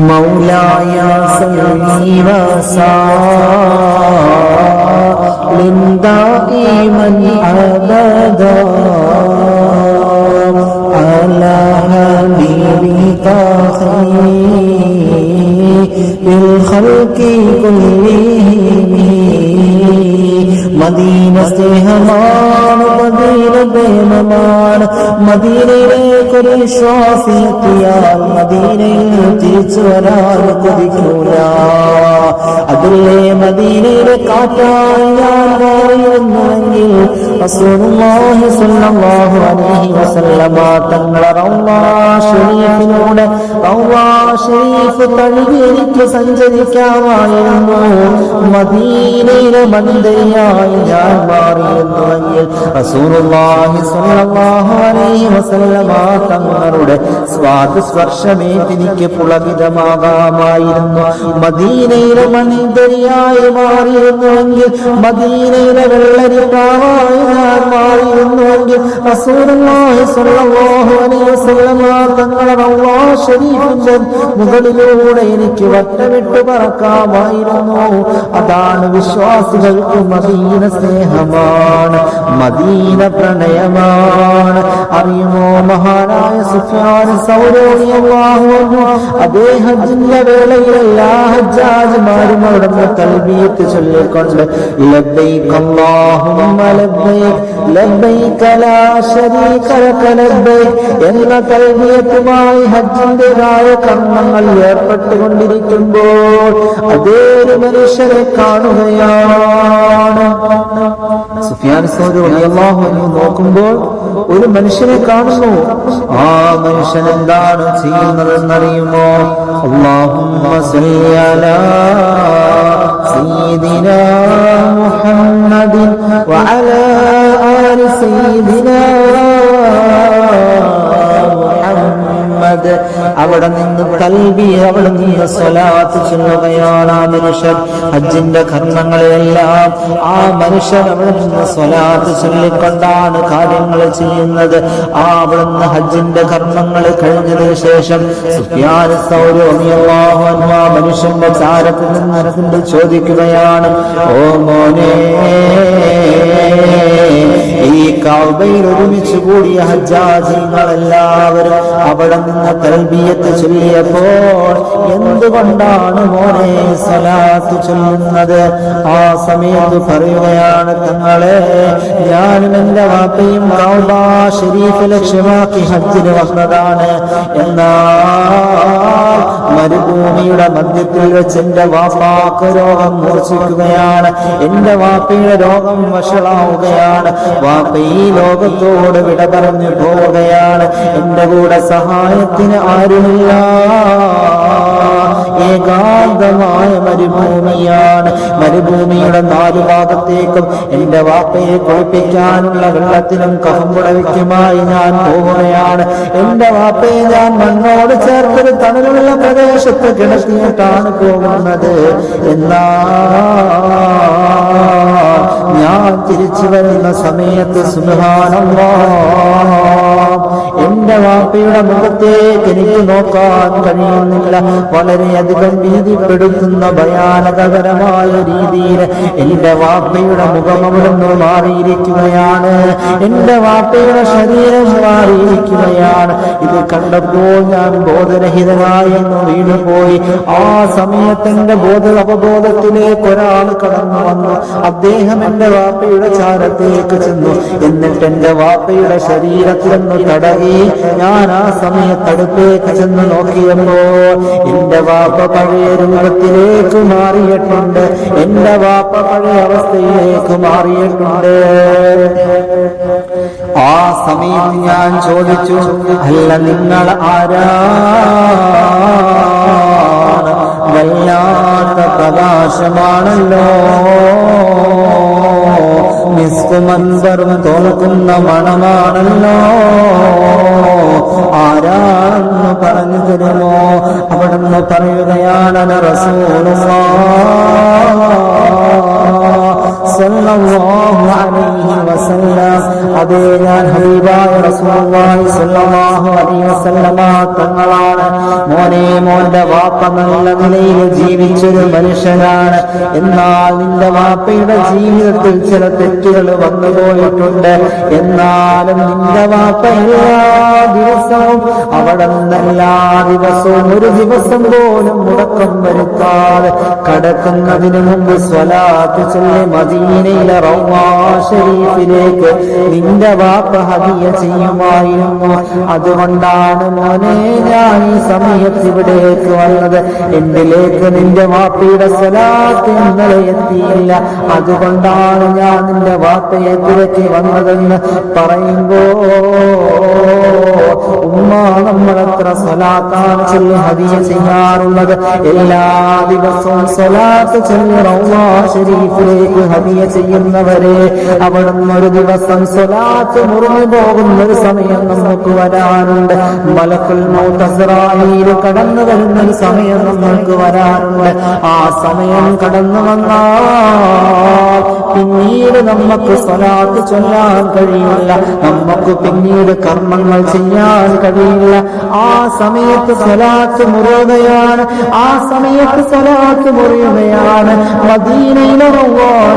مولاي صل وسلم دائما ابدا على حبيبك خير الخلق كلهم Medina സ്നേഹമാണ് Medina പ്രേമമാണ്. മദീനയിലേക്കൊരു വിശ്വാസിയെത്തിയാൽ മദീനയിൽ തിരിച്ചു വരാൻ കൊതിക്കൂല. അതിലെ മദീനയിലെ കാറ്റായി ഞാൻ പറയുന്നുവെങ്കിൽ റസൂലുള്ളാഹി എനിക്ക് സഞ്ചരിക്കാമായിരുന്നു. മദീനയിലെ മന്ദരിയായി ഞാൻ മാറിയിരുന്നുവെങ്കിൽ തങ്ങളുടെ സ്വാദസ്പർശമേറ്റ് എനിക്ക് പുളകിതമാകാമായിരുന്നു. മദീനയിലെ മന്ദരിയായി മാറിയിരുന്നുവെങ്കിൽ മദീനയിലെ വെള്ളരിപ്പാവായി ഞാൻ മാറിയിരുന്നുവെങ്കിൽ തങ്ങളുടെ മുകളിലൂടെ എനിക്ക് വട്ടമിട്ട് പറക്കാമായിരുന്നു. അതാണ് വിശ്വാസികൾക്ക് മദീന സ്നേഹമാണ് മദീന പ്രണയമാണ്. അറിയുമോ മഹാനായ സുഫാൻ സൗരോണിയാഹു അതേ ഹജ്ജിന്റെ വേളയിൽ എല്ലാ ഹജ്ജാജിമാരും അവിടെ നിന്ന് തൽബിയത്ത് ചൊല്ലിക്കൊണ്ട് ലബ്ബൈക് അല്ലാഹുമ്മ ലബ്ബൈക് ലബ്ബൈക ലാ ശരീക ലക ലബ്ബൈക് എന്ന തൽബിയത്തുമായി ഹജ്ജിന്റേതായ കർമ്മങ്ങൾ ഏർപ്പെട്ടുകൊണ്ടിരിക്കുമ്പോൾ അതേ ഒരു മനുഷ്യരെ കാണുകയാണ്. സുഫിയാൻ നോക്കുമ്പോൾ ഒരു മനുഷ്യനെ കാണുന്നു. ആ മനുഷ്യൻ എന്താണ് സല്ലി അലാ സയ്യിദിനാ മുഹമ്മദിൻ വഅലാ ആലി സയ്യിദിനാ മുഹമ്മദ് അവിടെ നിന്ന് കൽബി അവിടെ നിന്ന് സ്വലാത്ത് ചൊല്ലുകയാണ് ആ മനുഷ്യൻ. ഹജ്ജിന്റെ കർമ്മങ്ങളെല്ലാം ആ മനുഷ്യൻ അവിടെ നിന്ന് സ്വലാത്ത് ചൊല്ലിക്കൊണ്ടാണ് കാര്യങ്ങൾ ചെയ്യുന്നത്. ആ അവിടെ നിന്ന് ഹജ്ജിന്റെ കർമ്മങ്ങൾ കഴിഞ്ഞതിന് ശേഷം മനുഷ്യന്റെ ചാരത്തിൽ നിന്ന് ചോദിക്കുകയാണ് ഓ മോനെ ഈ കൗബയിൽ ഒരുമിച്ച് കൂടിയ ഹജ്ജാജികളെല്ലാവരും അവിടെ നിന്ന് തൽബിയത്ത് ചൊല്ലിയപ്പോൾ എന്തുകൊണ്ടാണ് മോനെ സലാത്ത് ചൊല്ലുന്നത്? ആ സമയത്ത് പറയുകയാണ് തങ്ങളെ ഞാനും എന്റെ വാപ്പയും കൗബ ഷരീഫ് ലക്ഷ്യമാക്കി ഹജ്ജിന് വന്നതാണ്. എന്നാൽ മരുഭൂമിയുടെ മധ്യത്തിൽ വെച്ച് എന്റെ വാപ്പാക്ക് രോഗം മൂർച്ഛിക്കുകയാണ്. എന്റെ വാപ്പയുടെ രോഗം വഷളാവുകയാണ്. വാപ്പ ഈ ലോകത്തോട് വിട പറഞ്ഞു പോവുകയാണ്. എന്റെ കൂടെ സഹായത്തിന് ആരുമില്ല. ഏകാന്തമായ മരുഭൂമിയാണ്. മരുഭൂമിയുടെ നാലു ഭാഗത്തേക്കും എന്റെ വാപ്പയെ കുളിപ്പിക്കാനുള്ള വെള്ളത്തിനും കഹമ്പുടവയ്ക്കുമായി ഞാൻ പോവുകയാണ്. എന്റെ വാപ്പയെ ഞാൻ മണ്ണോട് ചേർത്തൊരു തണലുള്ള പ്രദേശത്ത് കിടത്തിയിട്ടാണ് പോകുന്നത്. എന്നാ ഞാൻ തിരിച്ചു വരുന്ന സമയത്ത് സുഹാനല്ലോ എന്റെ വാപ്പയുടെ മുഖത്തേക്ക് എനിക്ക് നോക്കാൻ കഴിയുന്നില്ല. വളരെയധികം ഭീതിപ്പെടുത്തുന്ന ഭയാനകരമായ രീതിയിൽ എന്റെ വാപ്പയുടെ മുഖം അവിടുന്ന് മാറിയിരിക്കുകയാണ്. എന്റെ വാപ്പയുടെ ശരീരം മാറിയിരിക്കുകയാണ്. ഇത് കണ്ടപ്പോൾ ഞാൻ ബോധരഹിതനായി എന്ന് വീണുപോയി. ആ സമയത്ത് എന്റെ ബോധ അവബോധത്തിലേക്ക് ഒരാൾ കടന്നു വന്നു. അദ്ദേഹം എന്റെ വാപ്പയുടെ ചാരത്തേക്ക് ചെന്നു. എന്നിട്ട് എന്റെ വാപ്പയുടെ ശരീരത്തിൽ നിന്ന് തടകി ഞാൻ ആ സമയത്ത് അടുത്തേക്ക് ചെന്ന് നോക്കിയപ്പോ എന്റെ വാപ്പ പഴയ രൂപത്തിലേക്ക് മാറിയിട്ടുണ്ട്. എന്റെ വാപ്പ പഴയ അവസ്ഥയിലേക്ക് മാറിയിട്ടുണ്ട്. ആ സമയത്ത് ഞാൻ ചോദിച്ചു അല്ല നിങ്ങൾ ആരാ? വല്ലാത്ത പ്രകാശമാണല്ലോ. നിസ്കുമന്തറും തോൽക്കുന്ന മണമാണല്ലോ. ആരാണെന്ന് പറഞ്ഞു തരുമോ? അവിടുന്ന് പറയുകയാണ് സല്ലല്ലാഹു അലൈഹി വസല്ലം. അതേ ഞാൻ സല്ലല്ലാഹു അലൈഹി വസല്ലമ തങ്ങളാണ് മോനെ മോന്റെ വാപ്പ നല്ല നിലയിൽ ജീവിച്ചൊരു മനുഷ്യനാണ്. എന്നാൽ നിന്റെ വാപ്പയുടെ ജീവിതത്തിൽ ചില തെറ്റുകൾ വന്നുപോയിട്ടുണ്ട് എന്നാലും നിന്റെ വാപ്പ എല്ലാ ദിവസവും അവിടെ നിന്ന് എല്ലാ ദിവസവും ഒരു ദിവസം പോലും മുടക്കം വരുത്താതെ കടക്കുന്നതിന് മുമ്പ് സ്വലാത്ത് ചൊല്ലി മദീനയിലെ ഷരീഫിലേക്ക് നിന്റെ വാപ്പ ഹദിയ ചെയ്യുമായിരുന്നു. അതുകൊണ്ടാണ് മോനെ ഞാൻ ഈ സമയത്ത് ഇവിടേക്ക് വന്നത്. എന്തിലേക്ക് നിന്റെ വാപ്പയുടെ സ്വലാത്ത് ഇന്നലെ എത്തിയില്ല? അതുകൊണ്ടാണ് ഞാൻ നിന്റെ വാപ്പയെ തിരക്കി വന്നതെന്ന് പറയുമ്പോ ഉമ്മ നമ്മൾ എത്ര സ്വലാത്താണ് ചൊല്ലി ഹദിയ ചെയ്യാറുള്ളത്. എല്ലാ ദിവസവും സ്വലാത്ത് ചൊല്ലി റൗമാ ഷരീഫിലേക്ക് ഹദിയ ചെയ്യുന്നവരെ അവിടുന്ന് ഒരു ദിവസം സ്വലാത്ത് മുറിഞ്ഞു പോകുന്ന ഒരു സമയം നമുക്ക് വരാനുണ്ട് മലക്കുൽ മൗത്തസ്രായിൽ കടന്നു വരുന്ന ഒരു സമയം നമുക്ക് വരാനുണ്ട് ആ സമയം കടന്നു വന്നാൽ പിന്നീട് നമുക്ക് സ്വലാത്ത് ചൊല്ലാൻ കഴിയില്ല. നമുക്ക് പിന്നീട് കർമ്മങ്ങൾ ചെയ്യാൻ കഴിയില്ല. ആ സമയത്ത് സ്വലാത്ത് മുറിയുകയാണ്. ആ സമയത്ത് സ്വലാത്ത് മുറിയുകയാണ്. റൗവാ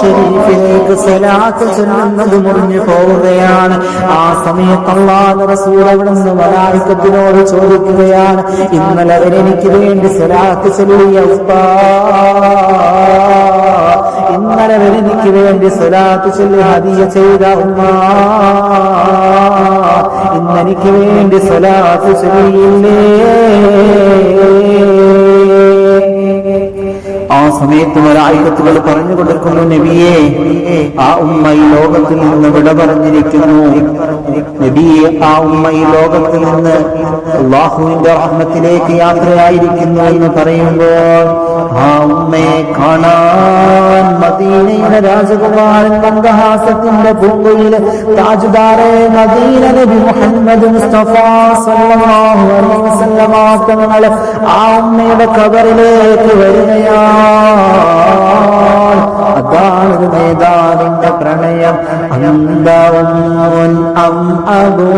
ഷരീഫിലേക്ക് സലാത്ത് ചൊല്ലുന്നത് മുറിഞ്ഞു പോവുകയാണ്. ആ സമയത്ത് അള്ളാഹ് റസൂൽ അവിടെ നിന്ന് മലായിക്കത്തിനോട് ചോദിക്കുകയാണ് ഇന്നലെ അവരെനിക്ക് വേണ്ടി സലാത്ത് ചൊല്ലിയ ഉപ്പാ ഇന്നലെ എനിക്ക് വേണ്ടി സലാത്ത് ചൊല്ലി ഹദിയ ചെയ്ത ഉമ്മാ ഇന്നെനിക്ക് വേണ്ടി സലാത്ത് ചൊല്ലിയില്ലേ? ആ സമയത്ത് ഒരായിരത്തുകൾ പറഞ്ഞു കൊടുക്കുന്നു നബിയെ ആ ഉമ്മ ഈ ലോകത്തിൽ നിന്ന് വിട പറഞ്ഞിരിക്കുന്നു. നബിയെ ആ ഉമ്മ ഈ ലോകത്തിൽ നിന്ന് അള്ളാഹുവിന്റെ റഹ്മത്തിലേക്ക് യാത്രയായിരിക്കുന്നു എന്ന് പറയുമ്പോൾ ആ ഉമ്മയെ കാണാൻ മദീനയുടെ രാജകുമാരൻ മന്ദഹാസത്തിന്റെ പൂങ്കുയിൽ താജുദാറെ മദീന നബി മുഹമ്മദ് മുസ്തഫ സല്ലല്ലാഹു അലൈഹി വസല്ലമ തങ്ങളെ ആ ഉമ്മയുടെ കബറിലേക്ക് വരികയാണ് أبو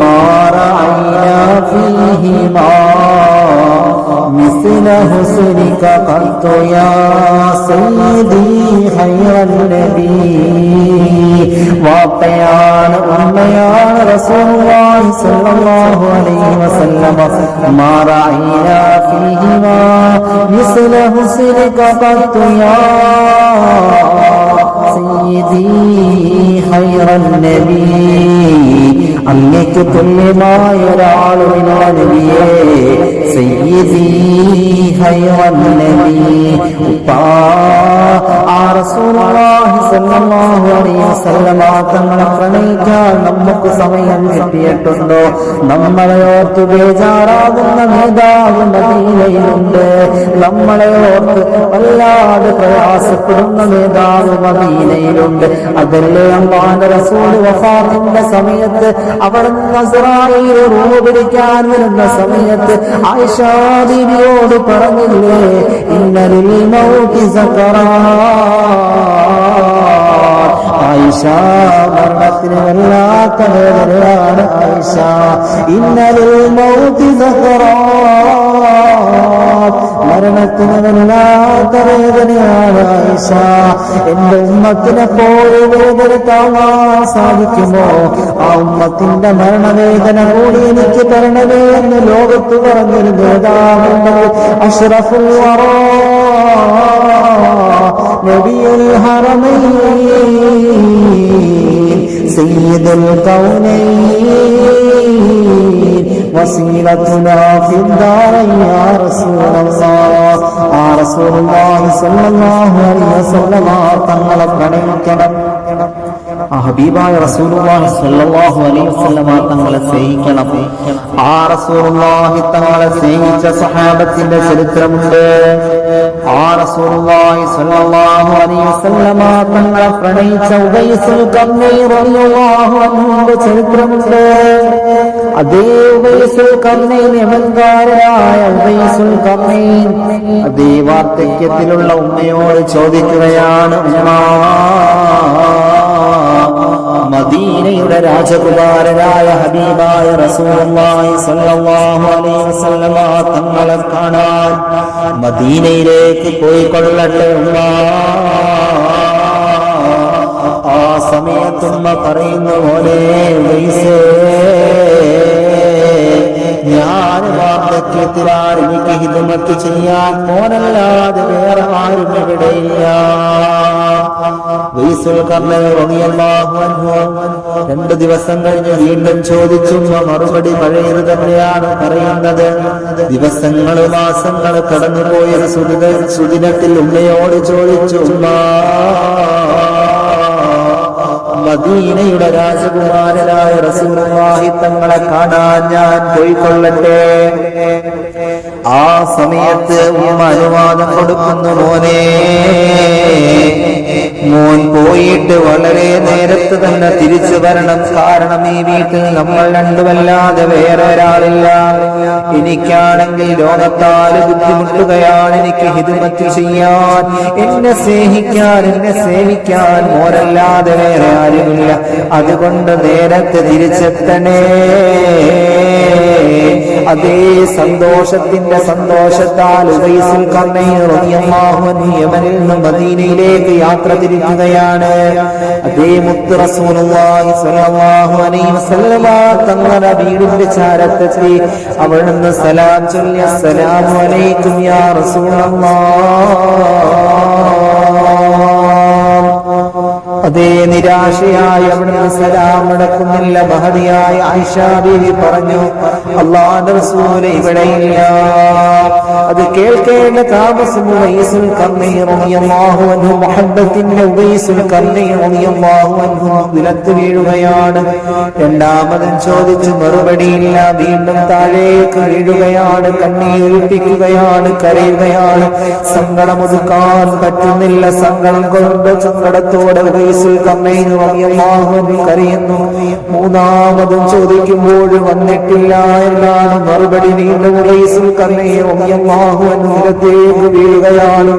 ما رعينا فيهما مثل حسنك قط يا سيدي خير النبي. وقيان أميان رسول الله صلى الله عليه وسلم. ما رعينا فيهما مثل حسنك قط يا سيدي خير النبي. അങ്ങയ്ക്ക് തുല്യമായ ഒരാളുമില്ല നബിയേ. സയ്യിദി ഹൈറൻ നബി ഉപ്പാ. ആ റസൂലുള്ളാഹി സ്വല്ലല്ലാഹു അലൈഹി വസല്ലമ തങ്ങളെ പ്രണയിക്കാൻ നമുക്ക് സമയം കിട്ടിയിട്ടുണ്ടോ? നമ്മളെ ഓർത്ത് ബേജാറാകുന്ന നേതാവ് മദീനയിലുണ്ട്. നമ്മളെ ഓർത്ത് വല്ലാതെ പ്രയാസപ്പെടുന്ന നേതാവ് മദീനയിലുണ്ട്. അതല്ലേ അമ്പാന റസൂൽ വഫാത്തിന്റെ സമയത്ത് അവിടെ നസറായിൽ റൂമ് പിടിക്കാൻ വരുന്ന സമയത്ത് ആയിഷാ ബീവിയോട് പറഞ്ഞില്ലേ? ഇന്നലിൽ മൗതി ആയിഷ മരണത്തിന് വല്ലാത്ത വേദനയാണ് ആയിഷ. ഇന്നലിൽ മൗതി മരണത്തിന് വല്ലാത്ത വേദനയാണ് ഐസ എന്റെ ഉമ്മത്തിനെ പോലെ വേദന താങ്ങാൻ സാധിക്കുമോ? ആ ഉമ്മത്തിന്റെ മരണവേദന കൂടി എനിക്ക് തരണമേ എന്ന് ലോകത്ത് പറഞ്ഞൊരു നേതാവുണ്ടെങ്കിൽ അഷ്റഫുൽ നബിയുൽ ഹറമൈ സയ്യിദുൽ കൗനൈ. وسيلتنا في الدارين يا رسول الله ആ رسول الله صلى الله عليه وسلم തങ്ങളെ പ്രണയിക്കണം ആ ഹബീബായ റസൂലുള്ളാഹി സ്വല്ലല്ലാഹു അലൈഹി വസല്ലമ തങ്ങളെ സ്നേഹിക്കണം. ആ റസൂലുള്ളാഹി തങ്ങളെ സ്നേഹിച്ച സഹാബത്തിന്റെ ചരിത്രമുണ്ട്. ആ റസൂലുള്ളാഹി സ്വല്ലല്ലാഹു അലൈഹി വസല്ലമ തങ്ങളെ പ്രണയിച്ച ഉബൈസുൽ ചരിത്രമുണ്ട്. അതേ ഉബൈസുൽ കർണയിൻ യമൻകാരനായ ഉബൈസുൽ കർണയിൻ അതേ വാർദ്ധക്യത്തിലുള്ള ഉമ്മയോട് ചോദിക്കുകയാണ് ഉമ്മ മദീനയുടെ രാജകുമാരനായ ഹബീബായ റസൂലുള്ളാഹി സ്വല്ലല്ലാഹു അലൈഹി വസല്ലമ തങ്ങളെ കാണാൻ മദീനയിലേക്ക് പോയി കൊള്ളട്ടെ ഉമ്മ. ആ സമയത്തുമ്മ പറയുന്ന പോലെ വാർദ്ധക്യത്തിലാണ് എനിക്ക് ഹിതമത്ത് ചെയ്യാൻ മോനല്ലാതെ വേറെ ആരും ഇവിടെയില്ല രണ്ട് ദിവസം കഴിഞ്ഞ് വീണ്ടും ചോദിച്ചു മറുപടി പഴയത് തന്നെയാണ് പറയുന്നത് ദിവസങ്ങൾ മാസങ്ങൾ കടന്നുപോയ സുദിന സുദിനത്തിൽ ഉമ്മയോട് ചോദിച്ചു മദീനയുടെ രാജകുമാരനായ റസൂലുള്ളാഹി തങ്ങളെ കാണാൻ ഞാൻ പോയിക്കൊള്ളട്ടെ. ആ സമയത്ത് ഉമ്മ അനുവാദം കൊടുക്കുന്നു മോനെ. മോൻ പോയിട്ട് വളരെ നേരത്ത് തന്നെ തിരിച്ചു വരണം. കാരണം ഈ വീട്ടിൽ നമ്മൾ രണ്ടുമല്ലാതെ വേറെ ഒരാളില്ല എനിക്കാണെങ്കിൽ ലോകത്താൽ ബുദ്ധിമുട്ടുകയാണ് എനിക്ക് ഹിതുമത്ത് ചെയ്യാൻ. എന്നെ സ്നേഹിക്കാൻ എന്നെ സേവിക്കാൻ മോരല്ലാതെ വേറെ ആരുമില്ല അതുകൊണ്ട് നേരത്തെ തിരിച്ചെത്തണേ. അതേ സന്തോഷത്തിന്റെ സന്തോഷത്താൽ ഉബൈസുൽ യമനിൽ മദീനയിലേക്ക് യാത്ര തിരിക്കുകയാണ്. അതേ മുത്ത് വീടിന്റെ ചാരത്തെത്തി അവിടുന്ന് സലാം ചൊല്ലിയ സലാം അലൈക്കും യാ റസൂലല്ലാഹ് അതേ നിരാശയായി അവിടുന്ന് സലാം അടക്കുന്നില്ല. മഹതിയായ ആയിഷ ബീവി പറഞ്ഞു അള്ളാഹുവിന്റെ റസൂൽ ഇവിടെയില്ല. അത് കേൾക്കേണ്ട താമസം ഉവൈസുൽ നിലത്ത് വീഴുകയാണ്. രണ്ടാമതും ചോദിച്ചു മറുപടിയില്ല. വീണ്ടും താഴേക്ക് വീഴുകയാണ് കണ്ണീരൊഴിപ്പിക്കുകയാണ് കരയുകയാണ്. സങ്കടമൊതുക്കാൻ പറ്റുന്നില്ല. സങ്കടം കൊണ്ട് സങ്കടത്തോടെ മൂന്നാമതും ചോദിക്കുമ്പോൾ വന്നിട്ടില്ല എന്നാണ് മറുപടി നിലത്തേക്ക് വീഴുകയാണ്.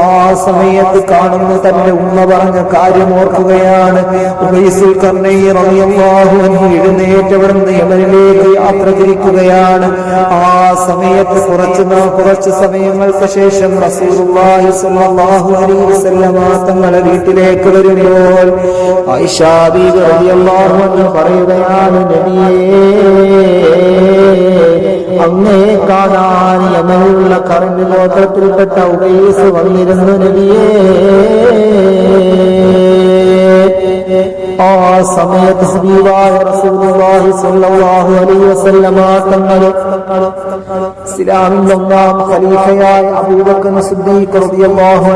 ആ സമയത്ത് കാണുന്ന തന്റെ ഉമ്മ പറഞ്ഞ കാര്യം ഓർക്കുകയാണ്. അവിടുന്ന് യമനിലേക്ക് യാത്ര തിരിക്കുകയാണ്. ആ സമയത്ത് കുറച്ച് കുറച്ച് സമയങ്ങൾക്ക് ശേഷം റസൂലുള്ളാഹി സ്വല്ലല്ലാഹു അലൈഹി തങ്ങളുടെ വീട്ടിലേക്ക് വരുമ്പോൾ അൻഹ പറയുകയാണ് അങ്ങയെ കാണാൻ യമനിലുള്ള കറണ്ട് ഗോത്രത്തിൽപ്പെട്ട ഉബൈസ് വന്നിരുന്നു നബിയേ. ആ സമയത്ത് തങ്ങൾ ഖലീഫയായ അബൂബക്കർ സിദ്ദീഖ് റളിയല്ലാഹു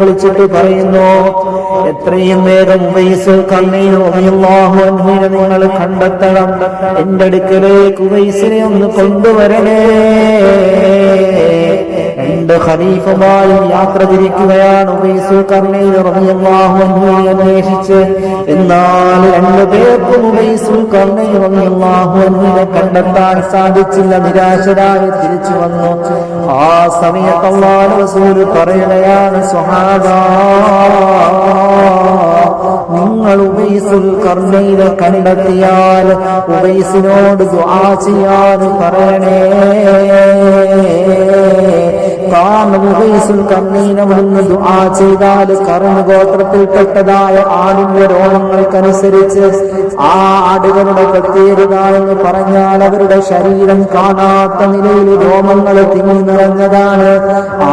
വിളിച്ചിട്ട് പറയുന്നു എത്രയും വേഗം ഉവൈസ് കർണീൻ റളിയല്ലാഹു നിങ്ങൾ കണ്ടെത്തണം. എന്റെ അടുക്കലേക്ക് ഉവൈസിനെ ഒന്ന് കൊണ്ടുവരണേ. രണ്ട് ഖലീഫുമായി യാത്ര തിരിക്കുകയാണ് അന്വേഷിച്ച്. എന്നാൽ രണ്ടു പേർക്കും കണ്ടെത്താൻ സാധിച്ചില്ല നിരാശരായി തിരിച്ചു വന്നു. ആ സമയത്ത് റസൂൽ പറയുകയാണ് സ്വഹാദ നിങ്ങൾ ഉബൈസുൽ കർണയിലെ കണ്ടെത്തിയാൽ ഉബൈസിനോട് ദുആ പറയണേ. കർണീനെ വന്ന് ദുആ ഗോത്രത്തിൽപ്പെട്ടതായ ആടിന്റെ രോഗങ്ങൾക്കനുസരിച്ച് ആ ആടുകളുടെ പ്രത്യേകത എന്ന് പറഞ്ഞാൽ അവരുടെ ശരീരം കാണാത്ത നിലയിൽ രോമങ്ങൾ തിങ്ങി നിറഞ്ഞതാണ്.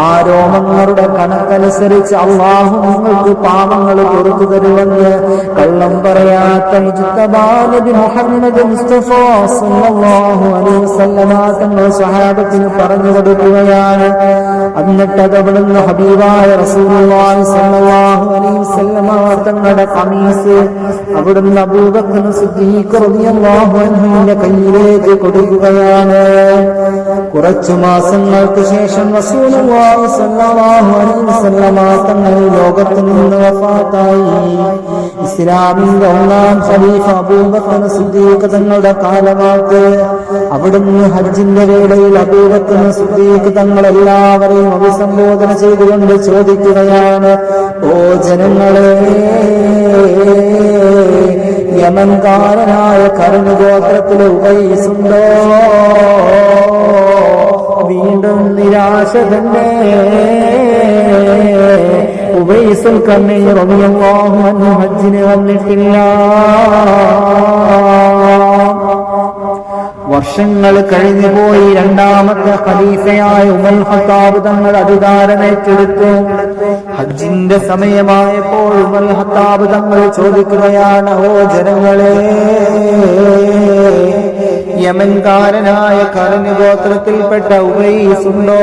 ആ രോമങ്ങളുടെ കണക്കനുസരിച്ച് അള്ളാഹു നിങ്ങൾക്ക് പാപങ്ങൾ കൊടുത്തു തരുമെന്ന് കള്ളം പറയാത്ത മുഹമ്മദ് മുസ്തഫ അലൈഹി വസല്ലമ പറഞ്ഞു കൊടുക്കുകയാണ്. എന്നിട്ട് അത് അവിടുന്ന് ഹബീബായ തങ്ങളുടെ കമീസ് അവിടുന്ന് അബൂബക്കർ സിദ്ദീഖ് റളിയല്ലാഹു അൻഹുവിന്റെ കയ്യിലേക്ക് കൊടുക്കുകയാണ്. കുറച്ചു മാസങ്ങൾക്ക് ശേഷം തങ്ങൾ ലോകത്ത് നിന്ന് വഫാത്തായി. ഇസ്ലാമിന്റെ ഒന്നാം ഖലീഫ അബൂബക്കർ സിദ്ദീഖ് തങ്ങളുടെ കാലമാക്ക് അവിടുന്ന് ഹജ്ജിന്റെ വേളയിൽ അബൂബക്കർ സിദ്ദീഖ് തങ്ങൾ എല്ലാവരെയും അഭിസംബോധന ചെയ്തുകൊണ്ട് ചോദിക്കുകയാണ് ഓ ജനങ്ങളെ യമൻകാരനായ കരുണഗോത്രത്തിലെ ഉപയിസുണ്ടോ വീണ്ടും നിരാശ തന്നെ. ഉബൈസുൽ കണ്ണി ഒന്നും അൻഹു ഹജ്ജിന് വന്നിട്ടില്ല. വർഷങ്ങൾ കഴിഞ്ഞുപോയി രണ്ടാമത്തെ ഖലീഫയായ ഉമൽ ഹത്താബ് തങ്ങൾ അധികാരമേറ്റെടുത്തു ഹജ്ജിന്റെ സമയമായപ്പോൾ ഉമൽ ഹത്താബ് തങ്ങൾ ചോദിക്കുകയാണ് ഓ ജനങ്ങളെ യമൻകാരനായ കരന് ഗോത്രത്തിൽപ്പെട്ട ഉബൈസുണ്ടോ